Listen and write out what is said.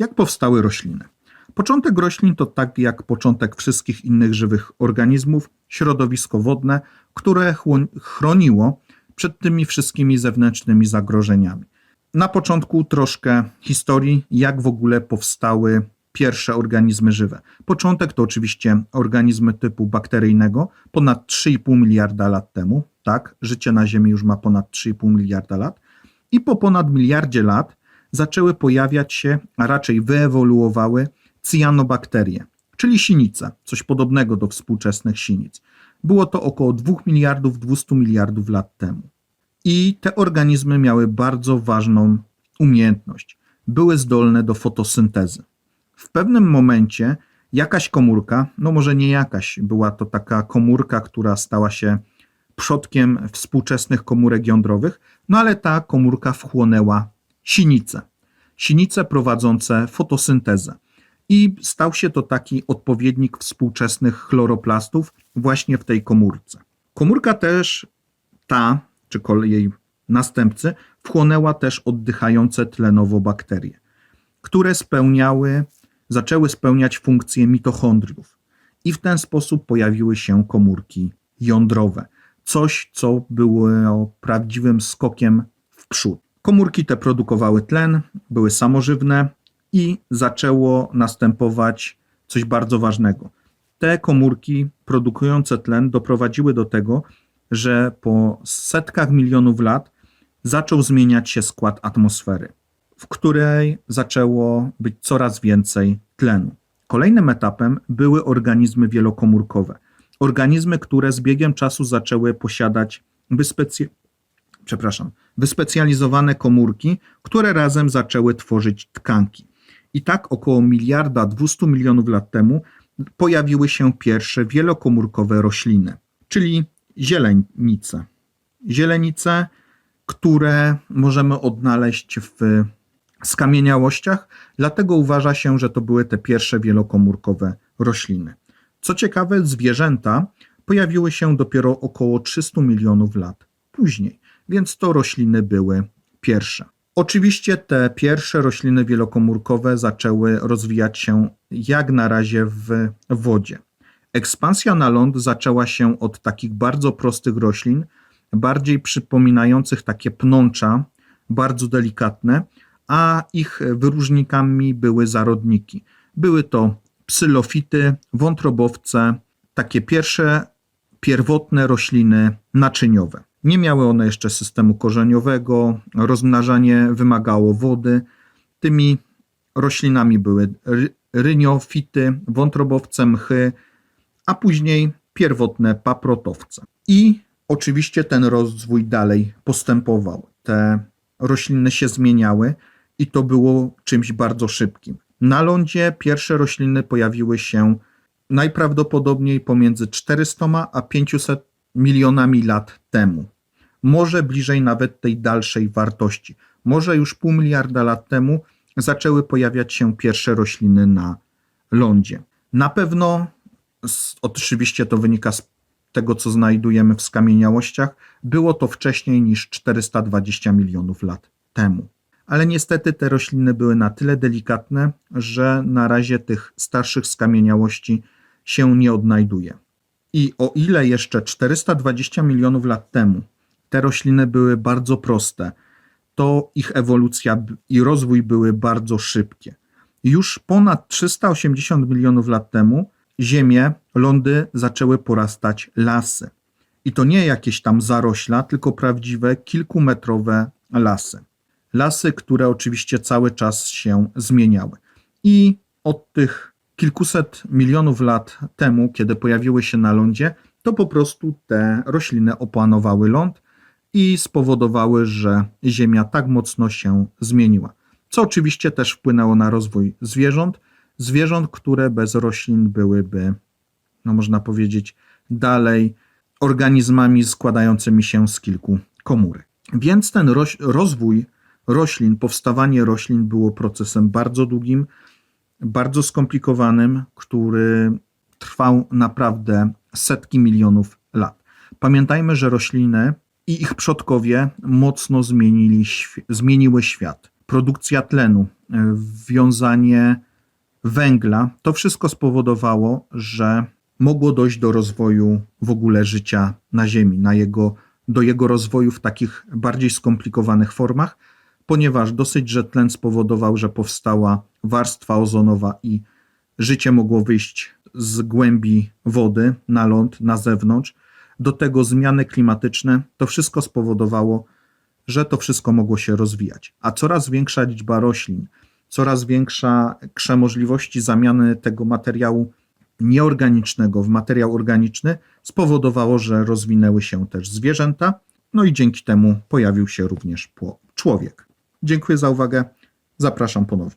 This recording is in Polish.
Jak powstały rośliny? Początek roślin to tak jak początek wszystkich innych żywych organizmów, środowisko wodne, które chroniło przed tymi wszystkimi zewnętrznymi zagrożeniami. Na początku troszkę historii, jak w ogóle powstały pierwsze organizmy żywe. Początek to oczywiście organizmy typu bakteryjnego, ponad 3,5 miliarda lat temu. Tak, życie na Ziemi już ma ponad 3,5 miliarda lat. I po ponad miliardzie lat zaczęły pojawiać się, a raczej wyewoluowały cyanobakterie, czyli sinice, coś podobnego do współczesnych sinic. Było to około 2 miliardów 200 miliardów lat temu. I te organizmy miały bardzo ważną umiejętność. Były zdolne do fotosyntezy. W pewnym momencie jakaś komórka, no może nie jakaś, była to taka komórka, która stała się przodkiem współczesnych komórek jądrowych, no ale ta komórka wchłonęła sinice. Sinice prowadzące fotosyntezę. I stał się to taki odpowiednik współczesnych chloroplastów właśnie w tej komórce. Komórka też ta, czy kolej następcy, wchłonęła też oddychające tlenowo bakterie, które spełniały, zaczęły spełniać funkcje mitochondriów. I w ten sposób pojawiły się komórki jądrowe. Coś, co było prawdziwym skokiem w przód. Komórki te produkowały tlen, były samożywne i zaczęło następować coś bardzo ważnego. Te komórki produkujące tlen doprowadziły do tego, że po setkach milionów lat zaczął zmieniać się skład atmosfery, w której zaczęło być coraz więcej tlenu. Kolejnym etapem były organizmy wielokomórkowe. Organizmy, które z biegiem czasu zaczęły posiadać wyspecy... przepraszam, wyspecjalizowane komórki, które razem zaczęły tworzyć tkanki. I tak około miliarda 200 milionów lat temu pojawiły się pierwsze wielokomórkowe rośliny, czyli zielenice. Zielenice, które możemy odnaleźć w skamieniałościach, dlatego uważa się, że to były te pierwsze wielokomórkowe rośliny. Co ciekawe, zwierzęta pojawiły się dopiero około 300 milionów lat później, więc to rośliny były pierwsze. Oczywiście te pierwsze rośliny wielokomórkowe zaczęły rozwijać się jak na razie w wodzie. Ekspansja na ląd zaczęła się od takich bardzo prostych roślin, bardziej przypominających takie pnącza, bardzo delikatne, a ich wyróżnikami były zarodniki. Były to psylofity, wątrobowce, takie pierwsze pierwotne rośliny naczyniowe. Nie miały one jeszcze systemu korzeniowego, rozmnażanie wymagało wody. Tymi roślinami były ry- ryniofity, wątrobowce, mchy, a później pierwotne paprotowce. I oczywiście ten rozwój dalej postępował. Te rośliny się zmieniały i to było czymś bardzo szybkim. Na lądzie pierwsze rośliny pojawiły się najprawdopodobniej pomiędzy 400 a 500 milionami lat temu. Może bliżej nawet tej dalszej wartości. Może już pół miliarda lat temu zaczęły pojawiać się pierwsze rośliny na lądzie. Na pewno, oczywiście to wynika z tego, co znajdujemy w skamieniałościach, było to wcześniej niż 420 milionów lat temu. Ale niestety te rośliny były na tyle delikatne, że na razie tych starszych skamieniałości się nie odnajduje. I o ile jeszcze 420 milionów lat temu te rośliny były bardzo proste, to ich ewolucja i rozwój były bardzo szybkie. Już ponad 380 milionów lat temu ziemię, lądy zaczęły porastać lasy. I to nie jakieś tam zarośla, tylko prawdziwe kilkumetrowe lasy. Lasy, które oczywiście cały czas się zmieniały. I od tych kilkuset milionów lat temu, kiedy pojawiły się na lądzie, to po prostu te rośliny opanowały ląd i spowodowały, że Ziemia tak mocno się zmieniła. Co oczywiście też wpłynęło na rozwój zwierząt, zwierząt, które bez roślin byłyby, no można powiedzieć, dalej organizmami składającymi się z kilku komórek. Więc ten roś, rozwój roślin, powstawanie roślin było procesem bardzo długim, bardzo skomplikowanym, który trwał naprawdę setki milionów lat. Pamiętajmy, że rośliny i ich przodkowie mocno zmienili, zmieniły świat. Produkcja tlenu wiązanie węgla, to wszystko spowodowało, że mogło dojść do rozwoju w ogóle życia na Ziemi, na jego, do jego rozwoju w takich bardziej skomplikowanych formach, ponieważ dosyć, że tlen spowodował, że powstała warstwa ozonowa i życie mogło wyjść z głębi wody na ląd, na zewnątrz. Do tego zmiany klimatyczne, to wszystko spowodowało, że to wszystko mogło się rozwijać. A coraz większa liczba roślin, coraz większa możliwości zamiany tego materiału nieorganicznego w materiał organiczny spowodowało, że rozwinęły się też zwierzęta, no i dzięki temu pojawił się również człowiek. Dziękuję za uwagę. Zapraszam ponownie.